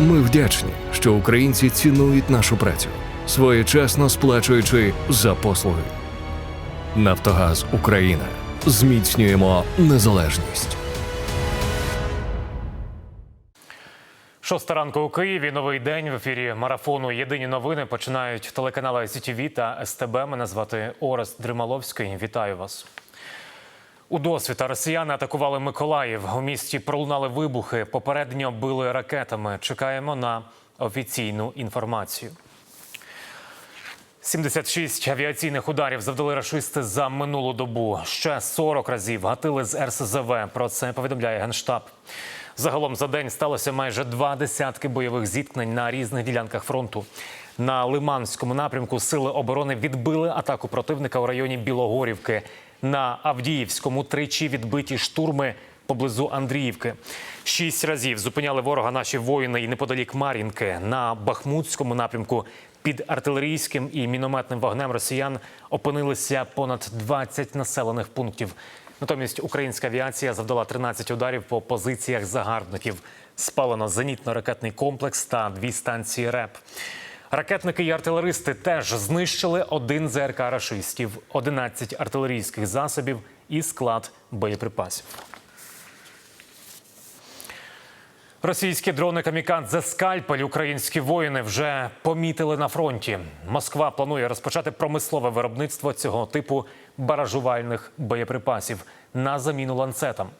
Ми вдячні, що українці цінують нашу працю, своєчасно сплачуючи за послуги. Нафтогаз Україна. Зміцнюємо незалежність. Шоста ранку у Києві. Новий день в ефірі марафону. Єдині новини починають телеканали СІТВ та СТБ. Мене звати Орест Дрималовський. Вітаю вас. У досвіта росіяни атакували Миколаїв. У місті пролунали вибухи. Попередньо били ракетами. Чекаємо на офіційну інформацію. 76 авіаційних ударів завдали рашисти за минулу добу. Ще 40 разів гатили з РСЗВ. Про це повідомляє генштаб. Загалом за день сталося майже два десятки бойових зіткнень на різних ділянках фронту. На Лиманському напрямку сили оборони відбили атаку противника у районі Білогорівки. На Авдіївському тричі відбиті штурми поблизу Андріївки. Шість разів зупиняли ворога наші воїни і неподалік Мар'їнки. На Бахмутському напрямку під артилерійським і мінометним вогнем росіян опинилися понад 20 населених пунктів. Натомість українська авіація завдала 13 ударів по позиціях загарбників. Спалено зенітно-ракетний комплекс та дві станції РЕП. Ракетники і артилеристи теж знищили один ЗРК рашистів, 11 артилерійських засобів і склад боєприпасів. Російські дрони камікадзе «Скальпель» українські воїни вже помітили на фронті. Москва планує розпочати промислове виробництво цього типу баражувальних боєприпасів на заміну ланцетам.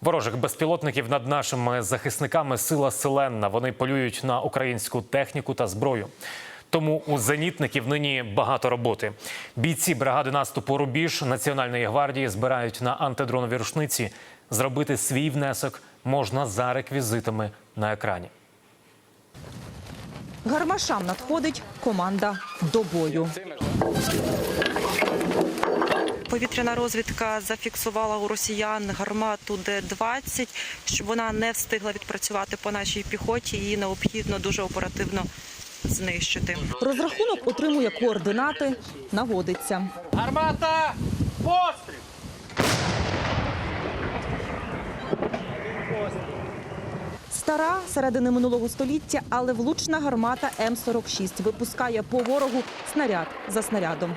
Ворожих безпілотників над нашими захисниками сила селенна. Вони полюють на українську техніку та зброю. Тому у зенітників нині багато роботи. Бійці бригади наступу Рубіж Національної гвардії збирають на антидронові рушниці. Зробити свій внесок можна за реквізитами на екрані. Гармашам надходить команда до бою. Повітряна розвідка зафіксувала у росіян гармату Д-20, щоб вона не встигла відпрацювати по нашій піхоті. Її необхідно дуже оперативно знищити. Розрахунок отримує координати, наводиться. Армата! Постріл! Стара середини минулого століття, але влучна гармата М-46 випускає по ворогу снаряд за снарядом.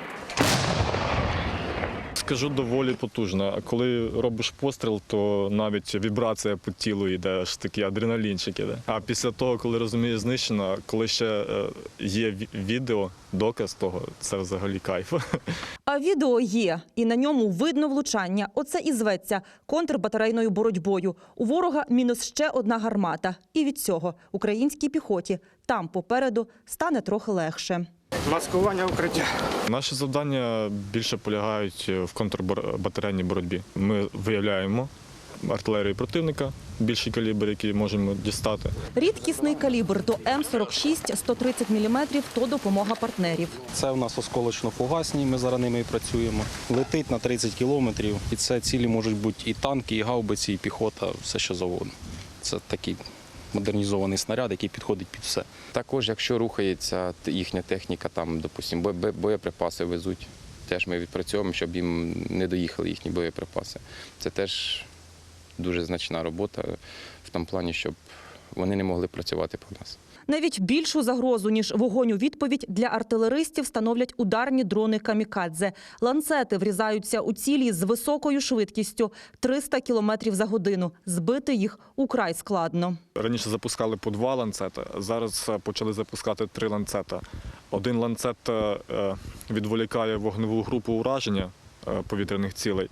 Скажу доволі потужно. А коли робиш постріл, то навіть вібрація по тілу йде, аж такий адреналінчик іде. А після того, коли розумієш знищено, коли ще е, є відео, доказ того, це взагалі кайф. А відео є, і на ньому видно влучання. Оце і зветься контрбатарейною боротьбою. У ворога мінус ще одна гармата. І від цього українській піхоті там попереду стане трохи легше. Маскування укриття. Наші завдання більше полягають в контрбатарейній боротьбі. Ми виявляємо артилерію противника, більший калібр, який можемо дістати. Рідкісний калібр до М-46 130 мм – то допомога партнерів. Це у нас осколочно-фугасні, ми зараз ними і працюємо. Летить на 30 кілометрів. І це цілі можуть бути і танки, і гаубиці, і піхота, все що завгодно. Це такий модернізований снаряд, який підходить під все. Також, якщо рухається їхня техніка, там, допустимо, бо- бо- боєприпаси везуть, теж ми відпрацьовуємо, щоб їм не доїхали їхні боєприпаси. Це теж дуже значна робота в тому плані, щоб вони не могли працювати по нас. Навіть більшу загрозу, ніж вогонь у відповідь, для артилеристів становлять ударні дрони «Камікадзе». Ланцети врізаються у цілі з високою швидкістю – 300 км за годину. Збити їх украй складно. Раніше запускали по два ланцета, зараз почали запускати три ланцета. Один ланцет е, е, відволікає вогневу групу ураження е, повітряних цілей.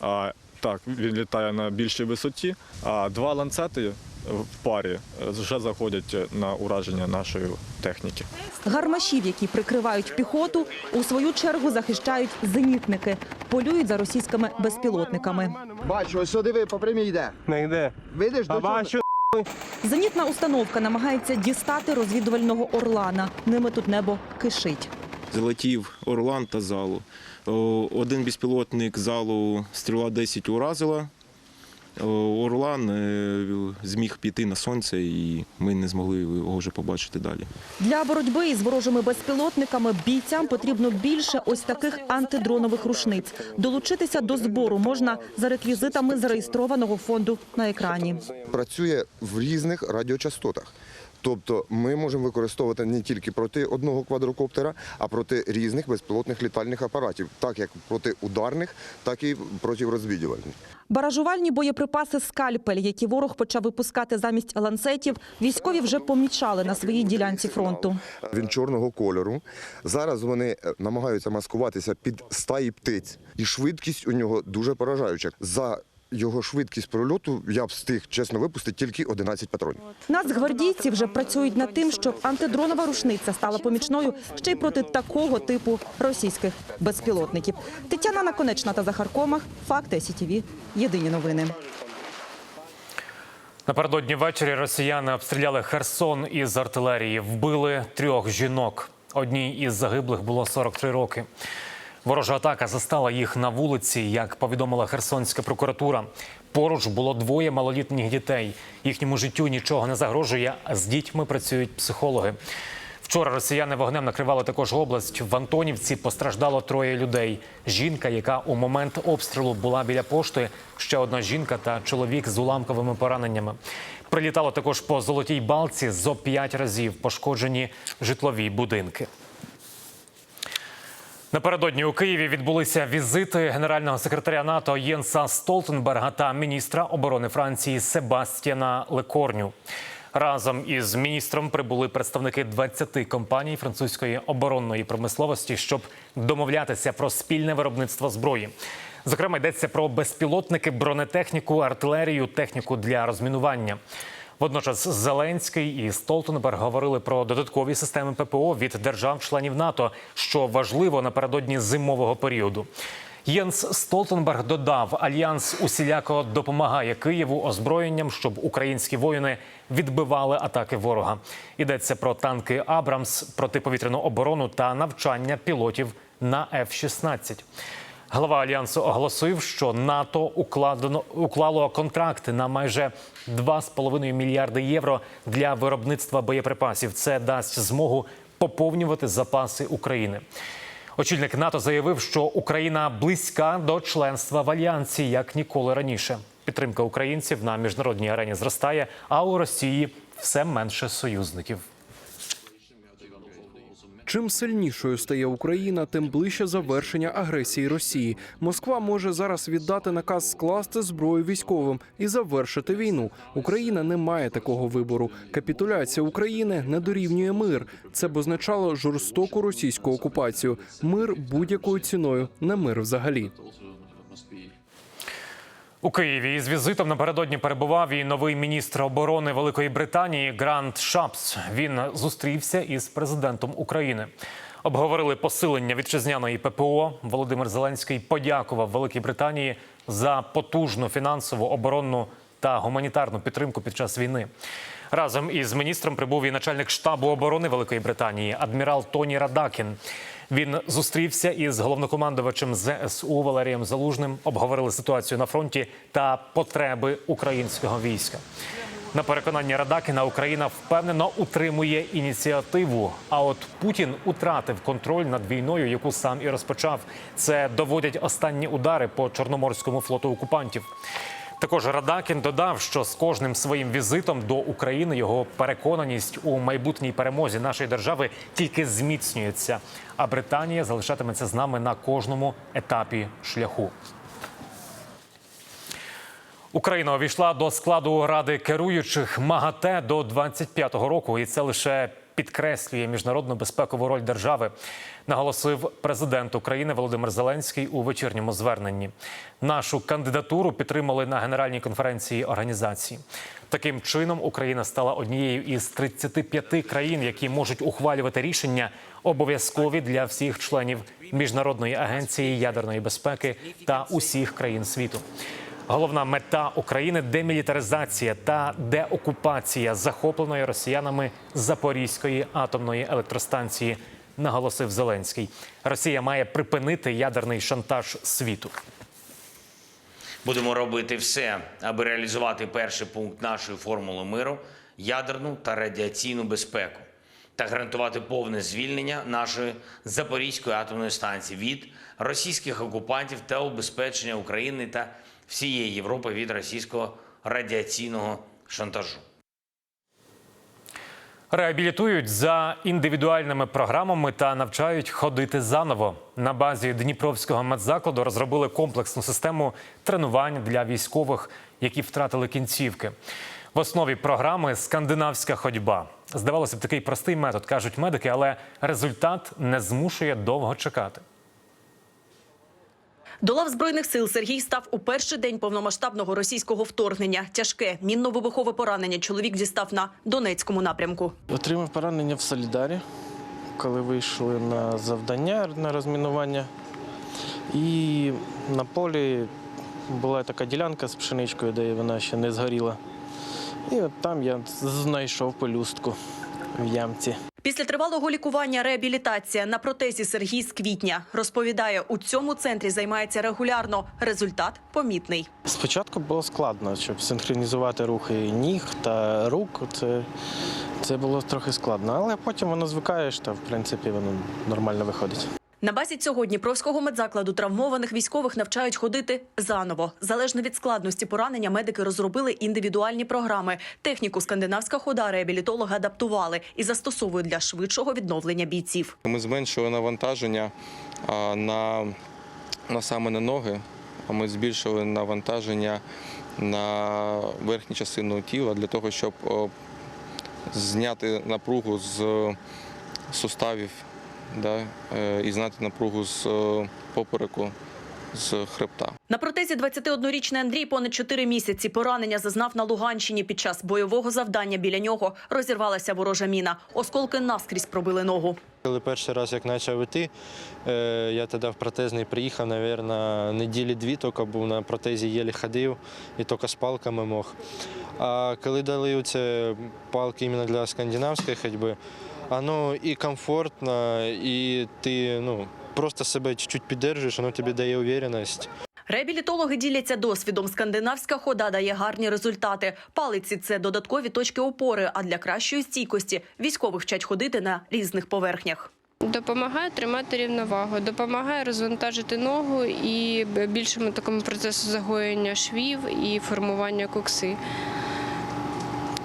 А, так, він літає на більшій висоті, а два ланцети в парі е, вже заходять на ураження нашої техніки. Гармашів, які прикривають піхоту, у свою чергу захищають зенітники. Полюють за російськими безпілотниками. Бачу, ось сюди ви по прямій йде. Не йде. Видиш, до бачу, Зенітна установка намагається дістати розвідувального орлана. Ними тут небо кишить. Залетів Орлан та залу. Один безпілотник залу стріла 10 уразила. Орлан е, зміг піти на сонце, і ми не змогли його вже побачити далі. Для боротьби із ворожими безпілотниками бійцям потрібно більше ось таких антидронових рушниць. Долучитися до збору можна за реквізитами зареєстрованого фонду на екрані. Працює в різних радіочастотах. Тобто ми можемо використовувати не тільки проти одного квадрокоптера, а проти різних безпілотних літальних апаратів, так як проти ударних, так і проти розвідувальних. Баражувальні боєприпаси «Скальпель», які ворог почав випускати замість ланцетів, військові вже помічали на своїй ділянці фронту. Він чорного кольору. Зараз вони е, намагаються маскуватися під стаї птиць, і швидкість у нього дуже поражаюча. За його швидкість прольоту я б встиг чесно випустити тільки 11 патронів. Нацгвардійці вже працюють над тим, щоб антидронова рушниця стала помічною ще й проти такого типу російських безпілотників. Тетяна Наконечна та Захар Комах. Факти СІТІВІ. Єдині новини. Напередодні ввечері росіяни обстріляли Херсон із артилерії, вбили трьох жінок. Одній із загиблих було 43 роки. Ворожа атака застала їх на вулиці, як повідомила Херсонська прокуратура. Поруч було двоє малолітніх дітей. Їхньому життю нічого не загрожує. а З дітьми працюють психологи. Вчора росіяни вогнем накривали також область. В Антонівці постраждало троє людей. Жінка, яка у момент обстрілу була біля пошти, ще одна жінка та чоловік з уламковими пораненнями. Прилітало також по золотій балці зо п'ять разів. Пошкоджені житлові будинки. Напередодні у Києві відбулися візити генерального секретаря НАТО Єнса Столтенберга та міністра оборони Франції Себастьяна Лекорню. Разом із міністром прибули представники 20 компаній французької оборонної промисловості, щоб домовлятися про спільне виробництво зброї. Зокрема, йдеться про безпілотники, бронетехніку, артилерію, техніку для розмінування. Водночас Зеленський і Столтенберг говорили про додаткові системи ППО від держав-членів НАТО, що важливо напередодні зимового періоду. Єнс Столтенберг додав, альянс усіляко допомагає Києву озброєнням, щоб українські воїни відбивали атаки ворога. Йдеться про танки Абрамс, протиповітряну оборону та навчання пілотів на F-16. Глава альянсу оголосив, що НАТО укладено уклало контракти на майже 2,5 мільярди євро для виробництва боєприпасів. Це дасть змогу поповнювати запаси України. Очільник НАТО заявив, що Україна близька до членства в альянсі як ніколи раніше. Підтримка українців на міжнародній арені зростає, а у Росії все менше союзників. Чим сильнішою стає Україна, тим ближче завершення агресії Росії. Москва може зараз віддати наказ скласти зброю військовим і завершити війну. Україна не має такого вибору. Капітуляція України не дорівнює мир. Це б означало жорстоку російську окупацію. Мир будь-якою ціною, не мир взагалі. У Києві із візитом напередодні перебував і новий міністр оборони Великої Британії Грант Шапс. Він зустрівся із президентом України. Обговорили посилення вітчизняної ППО. Володимир Зеленський подякував Великій Британії за потужну фінансову, оборонну та гуманітарну підтримку під час війни. Разом із міністром прибув і начальник штабу оборони Великої Британії, адмірал Тоні Радакін. Він зустрівся із головнокомандувачем ЗСУ Валерієм Залужним, обговорили ситуацію на фронті та потреби українського війська. На переконання Радакіна, Україна впевнено утримує ініціативу. А от Путін утратив контроль над війною, яку сам і розпочав. Це доводять останні удари по чорноморському флоту окупантів. Також Радакін додав, що з кожним своїм візитом до України його переконаність у майбутній перемозі нашої держави тільки зміцнюється. А Британія залишатиметься з нами на кожному етапі шляху. Україна увійшла до складу ради керуючих МАГАТЕ до 25-го року, і це лише підкреслює міжнародну безпекову роль держави, наголосив президент України Володимир Зеленський у вечірньому зверненні. Нашу кандидатуру підтримали на генеральній конференції організації. Таким чином Україна стала однією із 35 країн, які можуть ухвалювати рішення обов'язкові для всіх членів міжнародної агенції ядерної безпеки та усіх країн світу. Головна мета України демілітаризація та деокупація захопленої росіянами Запорізької атомної електростанції, наголосив Зеленський. Росія має припинити ядерний шантаж світу. Будемо робити все, аби реалізувати перший пункт нашої формули миру ядерну та радіаційну безпеку та гарантувати повне звільнення нашої Запорізької атомної станції від російських окупантів та убезпечення України та всієї Європи від російського радіаційного шантажу. Реабілітують за індивідуальними програмами та навчають ходити заново. На базі Дніпровського медзакладу розробили комплексну систему тренувань для військових, які втратили кінцівки. В основі програми скандинавська ходьба. Здавалося б, такий простий метод, кажуть медики, але результат не змушує довго чекати. До лав збройних сил Сергій став у перший день повномасштабного російського вторгнення. Тяжке мінно-вибухове поранення чоловік дістав на Донецькому напрямку. Отримав поранення в Солідарі, коли вийшли на завдання на розмінування. І на полі була така ділянка з пшеничкою, де вона ще не згоріла. І от там я знайшов пелюстку в ямці. Після тривалого лікування реабілітація на протезі Сергій з квітня розповідає, у цьому центрі займається регулярно. Результат помітний. Спочатку було складно, щоб синхронізувати рухи ніг та рук. Це, це було трохи складно, але потім воно звикаєш, та в принципі воно нормально виходить. На базі цього Дніпровського медзакладу травмованих військових навчають ходити заново. Залежно від складності поранення, медики розробили індивідуальні програми. Техніку скандинавська хода реабілітологи адаптували і застосовують для швидшого відновлення бійців. Ми зменшили навантаження на, на саме на ноги, а ми збільшили навантаження на верхню частину тіла для того, щоб зняти напругу з суставів да, е, і зняти напругу з е, попереку, з хребта. На протезі 21-річний Андрій понад 4 місяці поранення зазнав на Луганщині під час бойового завдання. Біля нього розірвалася ворожа міна. Осколки наскрізь пробили ногу. Коли перший раз як почав іти, е, я тоді в протезний приїхав, мабуть, неділі дві тільки був на протезі, єлі ходив і тільки з палками мог. А коли дали оце палки іменно для скандинавської ходьби, воно і комфортно, і ти ну, просто себе чуть-чуть піддержуєш, воно тобі дає уверенність. Реабілітологи діляться досвідом. Скандинавська хода дає гарні результати. Палиці це додаткові точки опори. А для кращої стійкості військових вчать ходити на різних поверхнях. Допомагає тримати рівновагу, допомагає розвантажити ногу і більшому такому процесу загоєння швів і формування кокси.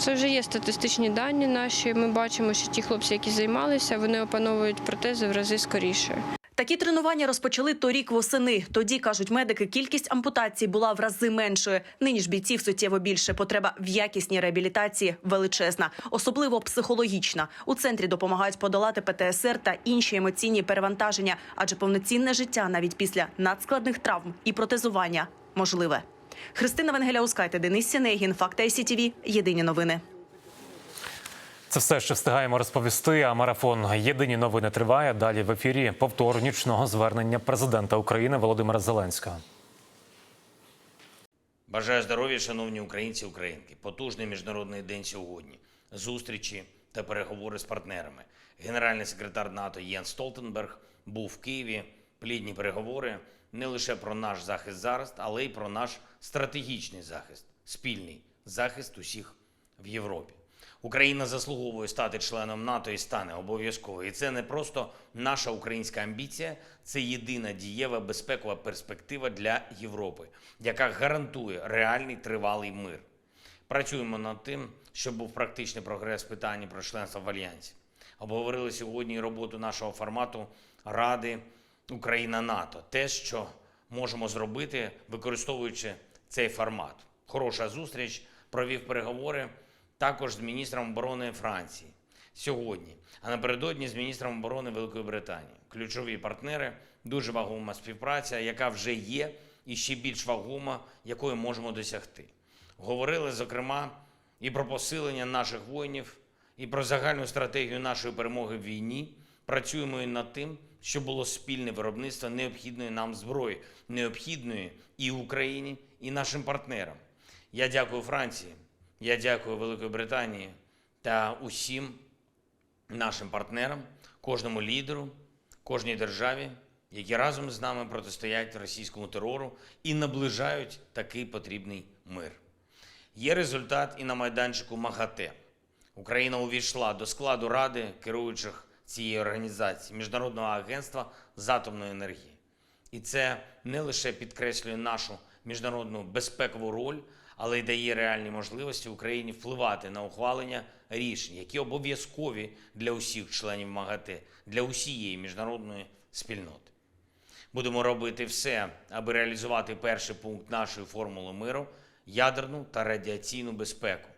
Це вже є статистичні дані наші. Ми бачимо, що ті хлопці, які займалися, вони опановують протези в рази скоріше. Такі тренування розпочали торік восени. Тоді кажуть медики, кількість ампутацій була в рази меншою. Нині ж бійців суттєво більше. Потреба в якісній реабілітації величезна, особливо психологічна. У центрі допомагають подолати ПТСР та інші емоційні перевантаження, адже повноцінне життя навіть після надскладних травм і протезування можливе. Христина Венгеляускайте, Денис Сінегін, Факт СІТВ. Єдині новини. Це все, що встигаємо розповісти. А марафон Єдині новини триває. Далі в ефірі повтор нічного звернення президента України Володимира Зеленського. Бажаю здоров'я, шановні українці українки. Потужний міжнародний день сьогодні. Зустрічі та переговори з партнерами. Генеральний секретар НАТО Єн Столтенберг був в Києві. Плідні переговори не лише про наш захист зараз, але й про наш стратегічний захист, спільний захист усіх в Європі. Україна заслуговує стати членом НАТО і стане обов'язково. І це не просто наша українська амбіція, це єдина дієва безпекова перспектива для Європи, яка гарантує реальний тривалий мир. Працюємо над тим, щоб був практичний прогрес в питанні про членство в альянсі. Обговорили сьогодні роботу нашого формату Ради Україна НАТО. Те, що можемо зробити, використовуючи цей формат. Хороша зустріч провів переговори також з міністром оборони Франції сьогодні, а напередодні з міністром оборони Великої Британії. Ключові партнери, дуже вагома співпраця, яка вже є, і ще більш вагома, якої можемо досягти. Говорили, зокрема, і про посилення наших воїнів, і про загальну стратегію нашої перемоги в війні. Працюємо і над тим, щоб було спільне виробництво необхідної нам зброї, необхідної і Україні, і нашим партнерам. Я дякую Франції, я дякую Великої Британії та усім нашим партнерам, кожному лідеру, кожній державі, які разом з нами протистоять російському терору і наближають такий потрібний мир. Є результат і на майданчику МАГАТЕ. Україна увійшла до складу ради керуючих цієї організації Міжнародного агентства з атомної енергії. І це не лише підкреслює нашу міжнародну безпекову роль, але й дає реальні можливості Україні впливати на ухвалення рішень, які обов'язкові для усіх членів МАГАТЕ, для усієї міжнародної спільноти. Будемо робити все, аби реалізувати перший пункт нашої формули миру ядерну та радіаційну безпеку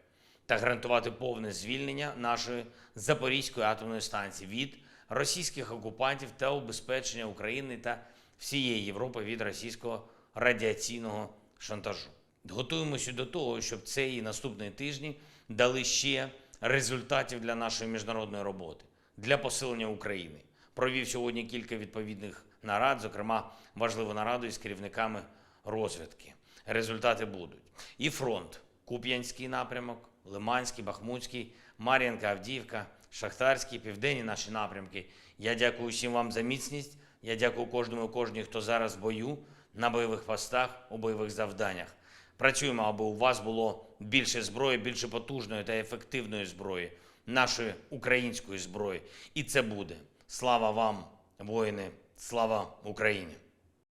та гарантувати повне звільнення нашої Запорізької атомної станції від російських окупантів та убезпечення України та всієї Європи від російського радіаційного шантажу. Готуємося до того, щоб цей і наступні тижні дали ще результатів для нашої міжнародної роботи, для посилення України. Провів сьогодні кілька відповідних нарад, зокрема важливу нараду із керівниками розвідки. Результати будуть. І фронт, Куп'янський напрямок, Лиманський, Бахмутський, Мар'їнка, Авдіївка, Шахтарський, південні наші напрямки. Я дякую всім вам за міцність. Я дякую кожному і кожній, хто зараз в бою, на бойових постах, у бойових завданнях. Працюємо, аби у вас було більше зброї, більше потужної та ефективної зброї, нашої української зброї. І це буде. Слава вам, воїни! Слава Україні!